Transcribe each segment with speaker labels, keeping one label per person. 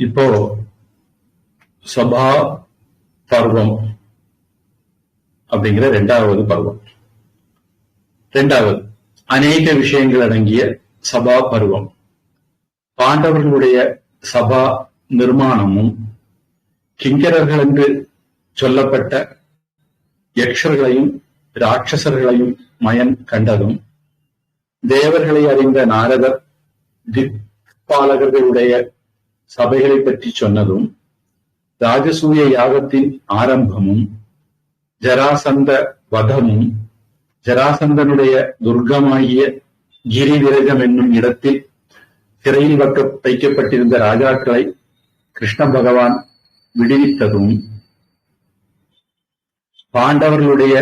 Speaker 1: இப்போ சபா பருவம் அப்படிங்கிற ரெண்டாவது பருவம். ரெண்டாவது அநேக விஷயங்கள் அடங்கிய சபா பருவம். பாண்டவர்களுடைய சபா நிர்மாணமும் கிங்கரர்கள் என்று சொல்லப்பட்ட யக்ஷர்களையும் ராட்சசர்களையும் மயன் கண்டதும் தேவர்களை அறிந்த நாரதர் திக்பாலகர்களுடைய சபைகளை பற்றி சொன்னதும் ராஜசூய யாகத்தின் ஆரம்பமும் ஜராசந்த வதமும் ஜராசந்தனுடைய துர்க்கமாகிய கிரிவிரஜம் என்னும் இடத்தில் சிறையில் வைக்க வைக்கப்பட்டிருந்த ராஜாக்களை கிருஷ்ண பகவான் விடுவித்ததும் பாண்டவர்களுடைய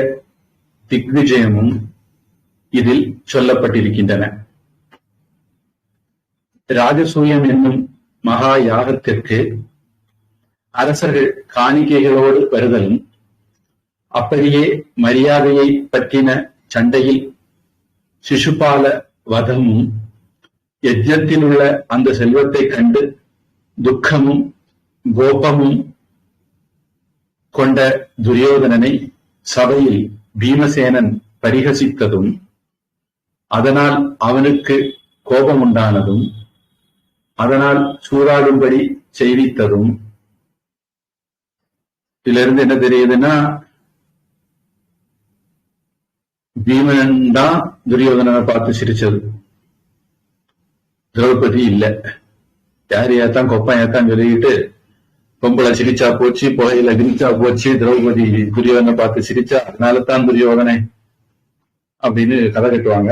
Speaker 1: திக்விஜயமும் இதில் சொல்லப்பட்டிருக்கின்றன. ராஜசூயம் என்னும் மகா யாகத்திற்கு அரசர்கள் காணிக்கைகளோடு வருதலும் அப்படியே மரியாதையை பற்றின சண்டையில் சிசுபால வதமும் யஜ்ஞத்தில் உள்ள அந்த செல்வத்தை கண்டு துக்கமும் கோபமும் கொண்ட துரியோதனனை சபையில் பீமசேனன் பரிகசித்ததும் அதனால் அவனுக்கு கோபம் உண்டானதும் அதனால் சூதாடும்படி செய்வித்ததும் இதுல இருந்து என்ன தெரியுதுன்னா பீமன் தான் துரியோதனனை பார்த்து சிரிச்சது. திரௌபதி இல்ல. யார் ஏத்தான் கொப்பன் ஏத்தான் சொல்லிக்கிட்டு பொம்பளை சிரிச்சா போச்சு புகையில கிரிச்சா போச்சு திரௌபதி துரியோதனை பார்த்து சிரிச்சா அதனால தான் துரியோதனை அப்படின்னு கதை கட்டுவாங்க.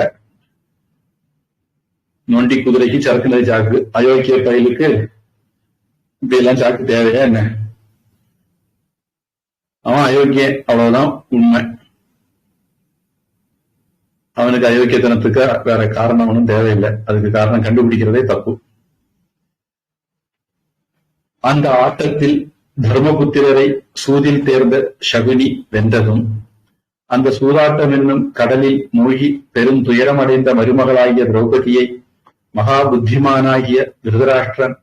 Speaker 1: நொண்டி குதிரைக்கு சரக்கு நிலை சாக்கு. அயோக்கிய பயிலுக்கு இப்படி எல்லாம் சாக்கு தேவையா என்ன? அவன் அயோக்கிய அவ்வளவுதான் உண்மை. அவனுக்கு அயோக்கியத்தனத்துக்கு வேற காரணம் ஒன்றும் தேவையில்லை. அதுக்கு காரணம் கண்டுபிடிக்கிறதே தப்பு. அந்த ஆட்டத்தில் தர்மபுத்திரரை சூதில் தேர்ந்த சகுனி வென்றதும் அந்த சூதாட்டம் என்னும் கடலில் மூழ்கி பெரும் துயரமடைந்த மருமகளாகிய திரௌபதியை மகா புத்திமானாகிய திருதராஷ்டிரன்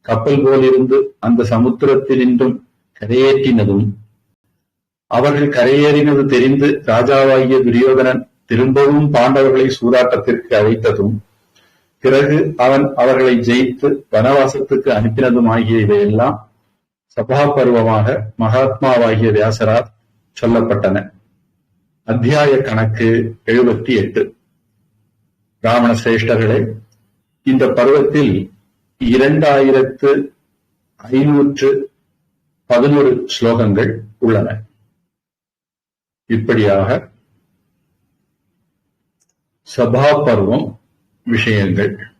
Speaker 1: கப்பல் போலிருந்து அந்த சமுத்திரத்தினின்றும் கரையேற்றினதும் அவர்கள் கரையேறினது தெரிந்து ராஜாவாகிய துரியோதனன் திரும்பவும் பாண்டவர்களை சூதாட்டத்திற்கு அழைத்ததும் பிறகு அவன் அவர்களை ஜெயித்து வனவாசத்துக்கு அனுப்பினதும் ஆகிய இவையெல்லாம் சபா பருவமாக மகாத்மாவாகிய வியாசரால் சொல்லப்பட்டன. அத்தியாய கணக்கு எழுபத்தி எட்டு. ராவண சிரேஷ்டர்களே இந்த பருவத்தில் இரண்டாயிரத்து ஐநூற்று பதினொரு ஸ்லோகங்கள் உள்ளன. இப்படியாக சபா பருவம் விஷயங்கள்.